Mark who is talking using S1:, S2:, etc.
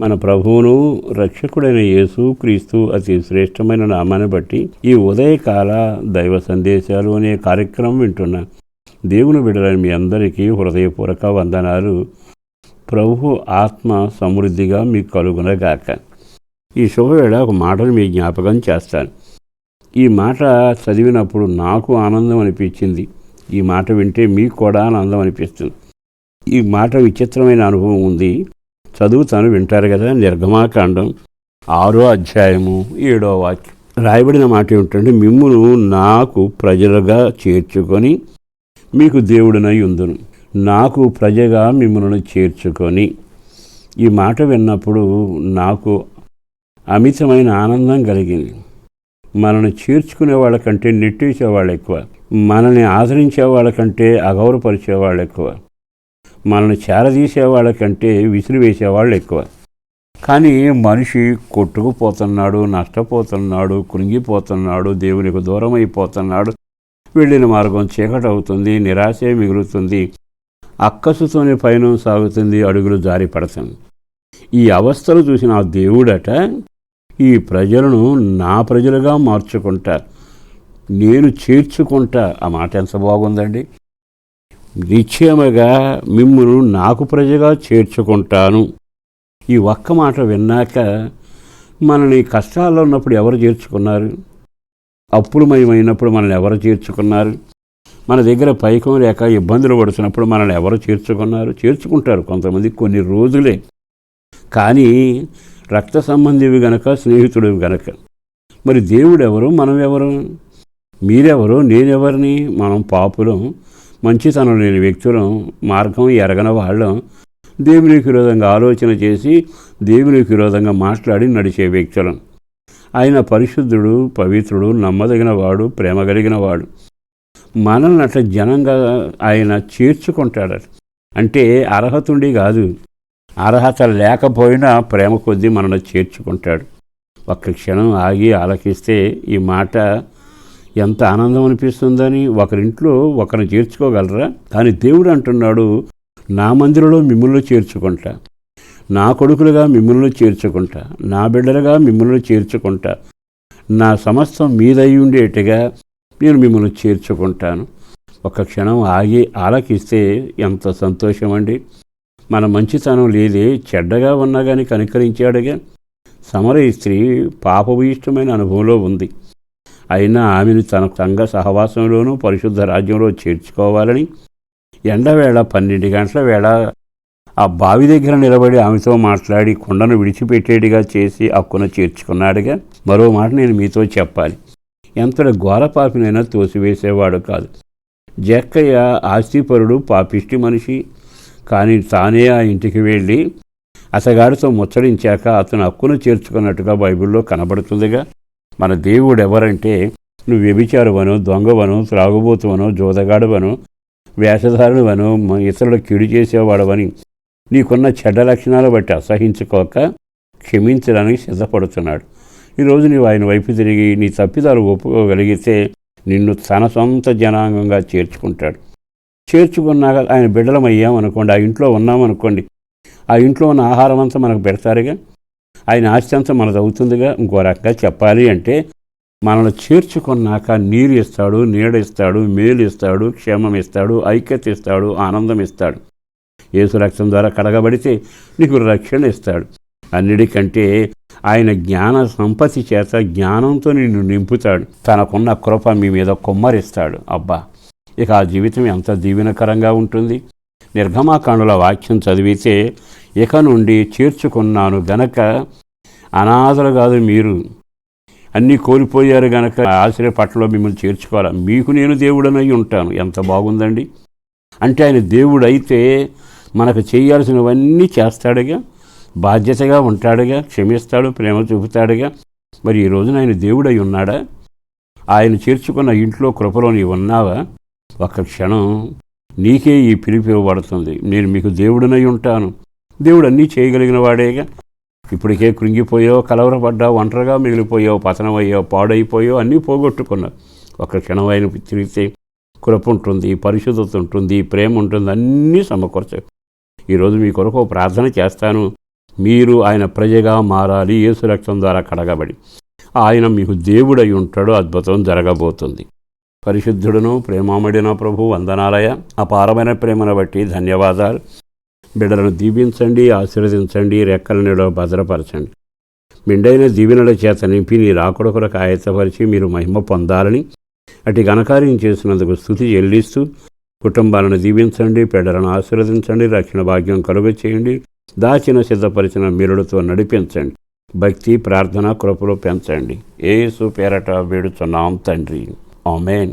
S1: మన ప్రభువును రక్షకుడైన యేసు క్రీస్తు అతి శ్రేష్టమైన నామాన్ని బట్టి ఈ ఉదయకాల దైవ సందేశాలు అనే కార్యక్రమం వింటున్న. దేవుని బిడ్డలని మీ అందరికీ హృదయపూర్వక వందనాలు. ప్రభు ఆత్మ సమృద్ధిగా మీకు కలుగునగాక ఈ శుభవేళ ఒక మాటను మీ జ్ఞాపకం చేస్తాను. ఈ మాట చదివినప్పుడు నాకు ఆనందం అనిపించింది. ఈ మాట వింటే మీకు కూడా ఆనందం అనిపిస్తుంది. ఈ మాట విచిత్రమైన అనుభవం ఉంది. చదువుతాను వింటారు కదా నిర్గమాకాండం ఆరో అధ్యాయము ఏడో వాక్యం. రాయబడిన మాట ఏమిటంటే మిమ్మును నాకు ప్రజలుగా చేర్చుకొని మీకు దేవుడినై ఉందును. నాకు ప్రజగా మిమ్మల్ని చేర్చుకొని. ఈ మాట విన్నప్పుడు నాకు అమితమైన ఆనందం కలిగింది. మనల్ని చేర్చుకునే వాళ్ళకంటే నెట్టేసే వాళ్ళు ఎక్కువ. మనల్ని ఆదరించే వాళ్ళకంటే అగౌరవపరిచే వాళ్ళు ఎక్కువ. మనల్ని చేరదీసే వాళ్ళకంటే విసిరివేసేవాళ్ళు ఎక్కువ కానీ మనిషి కొట్టుకుపోతున్నాడు నష్టపోతున్నాడు కృంగిపోతున్నాడు దేవునికి దూరం అయిపోతున్నాడు వెళ్ళిన మార్గం చీకటి అవుతుంది నిరాశే మిగులుతుంది అక్కసుతోనే పయనం సాగుతుంది అడుగులు జారి పడుతుంది ఈ అవస్థలు చూసిన ఆ దేవుడట ఈ ప్రజలను నా ప్రజలుగా మార్చుకుంటా నేను చేర్చుకుంటా. ఆ మాట ఎంత బాగుందండి? నిశ్చయముగా మిమ్మును నాకు ప్రజగా చేర్చుకుంటాను. ఈ ఒక్క మాట విన్నాక మనల్ని కష్టాల్లో ఉన్నప్పుడు ఎవరు చేర్చుకున్నారు? అప్పులమయమైనప్పుడు మనల్ని ఎవరు చేర్చుకున్నారు? మన దగ్గర పైకం లేక ఇబ్బందులు పడుతున్నప్పుడు మనల్ని ఎవరు చేర్చుకున్నారు? చేర్చుకుంటారు కొంతమంది కొన్ని రోజులే. కానీ రక్త సంబంధివి గనక స్నేహితుడు గనక మరి దేవుడెవరు? మనం ఎవరు మీరెవరు? నేనెవరిని? మనం పాపులం. మంచితనం లేని వ్యక్తులం మార్గం ఎరగన వాళ్ళం దేవునికి విరోధంగా ఆలోచన చేసి దేవునికి విరోధంగా మాట్లాడి నడిచే వ్యక్తులం. ఆయన పరిశుద్ధుడు పవిత్రుడు నమ్మదగిన వాడు ప్రేమ కలిగిన వాడు మనల్ని అట్లా జనంగా ఆయన చేర్చుకుంటాడు. అంటే అర్హతుండి కాదు. అర్హత లేకపోయినా ప్రేమ కొద్దీ మనల్ని చేర్చుకుంటాడు. ఒక్క క్షణం ఆగి ఆలకిస్తే ఈ మాట ఎంత ఆనందం అనిపిస్తుందని ఒకరింట్లో ఒకరిని చేర్చుకోగలరా? కానీ దేవుడు అంటున్నాడు నా మందిరంలో మిమ్మల్ని చేర్చుకుంటా. నా కొడుకులుగా మిమ్మల్ని చేర్చుకుంటా. నా బిడ్డలుగా మిమ్మల్ని చేర్చుకుంటా. నా సమస్తం మీదై ఉండేట్టుగా నేను మిమ్మల్ని చేర్చుకుంటాను. ఒక క్షణం ఆగి ఆలకిస్తే ఎంత సంతోషం అండి మన మంచితనం లేదే చెడ్డగా ఉన్నా కానీ కనికరించాడుగా. సమర స్త్రీ పాపభూయిష్టమైన అనుభవంలో ఉంది. అయినా ఆమెను తన సంఘ సహవాసంలోనూ పరిశుద్ధ రాజ్యంలో చేర్చుకోవాలని ఎండవేళ పన్నెండు గంటల వేళ ఆ బావి దగ్గర నిలబడి ఆమెతో మాట్లాడి కొండను విడిచిపెట్టేడిగా చేసి అక్కున చేర్చుకున్నాడుగా. మరో మాట నేను మీతో చెప్పాలి. ఎంతటి ఘోరపాపినైనా తోసివేసేవాడు కాదు. జక్కయ్య ఆస్తిపరుడు పాపిష్టి మనిషి. కానీ తానే ఆ ఇంటికి వెళ్ళి అతగాడితో ముచ్చడించాక అతను హక్కును చేర్చుకున్నట్టుగా బైబిల్లో కనబడుతుందిగా. మన దేవుడు ఎవరంటే నువ్వు వ్యభిచారువను దొంగవను త్రాగుబోతువను జోదగాడువను వేషధారుడువను ఇతరులు కీడు చేసేవాడవని నీకున్న చెడ్డ లక్షణాలు బట్టి అసహించుకోక క్షమించడానికి సిద్ధపడుతున్నాడు. ఈరోజు నీవు ఆయన వైపు తిరిగి నీ తప్పిదాలు ఒప్పుకోగలిగితే నిన్ను తన సొంత జనాంగంగా చేర్చుకుంటాడు. చేర్చుకున్నాక ఆయన బిడ్డలమయ్యామనుకోండి ఆ ఇంట్లో ఉన్నామనుకోండి ఆ ఇంట్లో ఉన్న ఆహారం అంతా మనకు పెడతారుగా? ఆయన ఆస్తి మనదవుతుందిగా మనది అవుతుందిగా ఇంకో రకంగా చెప్పాలి అంటే మనల్ని చేర్చుకున్నాక నీరు ఇస్తాడు నీడ ఇస్తాడు మేలు ఇస్తాడు క్షేమం ఇస్తాడు ఐక్యత ఇస్తాడు ఆనందం ఇస్తాడు. యేసు రక్తం ద్వారా కడగబడితే నీకు రక్షణ ఇస్తాడు. అన్నిటికంటే ఆయన జ్ఞాన సంపత్తి చేత జ్ఞానంతో నిన్ను నింపుతాడు. తనకున్న కృప మీ మీద కుమ్మరిస్తాడు. అబ్బా! ఇక ఆ జీవితం ఎంత దీవెనకరంగా ఉంటుంది. నిర్గమాకాండల వాక్యం చదివితే ఇక నుండి చేర్చుకున్నాను గనక అనాథలు కాదు మీరు. అన్నీ కోల్పోయారు గనక ఆశ్రయ పట్టలో మిమ్మల్ని చేర్చుకోవాలి? మీకు నేను దేవుడనై ఉంటాను. ఎంత బాగుందండి. అంటే ఆయన దేవుడైతే మనకు చేయాల్సినవన్నీ చేస్తాడుగా బాధ్యతగా ఉంటాడుగా క్షమిస్తాడు ప్రేమ చూపుతాడుగా. మరి ఈ రోజున ఆయన దేవుడై ఉన్నాడా? ఆయన చేర్చుకున్న ఇంట్లో కృపలో నీవు ఉన్నావా? ఒక క్షణం నీకే ఈ పిలిపి ఇవ్వబడుతుంది. నేను మీకు దేవుడినై ఉంటాను. దేవుడు అన్నీ చేయగలిగిన వాడేగా. ఇప్పటికే కృంగిపోయావు కలవరపడ్డావు ఒంటరిగా మిగిలిపోయావు పతనమయ్యావు పాడైపోయావు అన్నీ పోగొట్టుకున్నావు. ఒక క్షణం ఆయన తిరిగితే కృప ఉంటుంది పరిశుద్ధత ఉంటుంది ప్రేమ ఉంటుంది అన్నీ సమకూర్చావు. ఈరోజు మీ కొరకు ప్రార్థన చేస్తాను. మీరు ఆయన ప్రజగా మారాలి యేసు రక్తం ద్వారా కడగబడి. ఆయన మీకు దేవుడై ఉంటాడు అద్భుతం జరగబోతుంది. పరిశుద్ధుడును ప్రేమామడిన ప్రభు వందనాలయ అపారమైన ప్రేమను బట్టి ధన్యవాదాలు. బిడ్డలను దీవించండి ఆశీర్వదించండి రెక్కల నీడలో భద్రపరచండి. మిండైన దీవెనల చేత నింపి నీ రాకుడ కొరకు ఆయత్తపరిచి మీరు మహిమ పొందాలని అటు ఘనకార్యం చేసినందుకు స్థుతి చెల్లిస్తూ కుటుంబాలను దీవించండి పెడలను ఆశీర్వదించండి రక్షణ భాగ్యం కలుగ చేయండి దాచిన సిద్ధపరిచిన మిరుడుతో నడిపించండి. భక్తి ప్రార్థన కృపలు పెంచండి. ఏసు పేరట వేడుచున్నాం తండ్రి. ఆమెన్.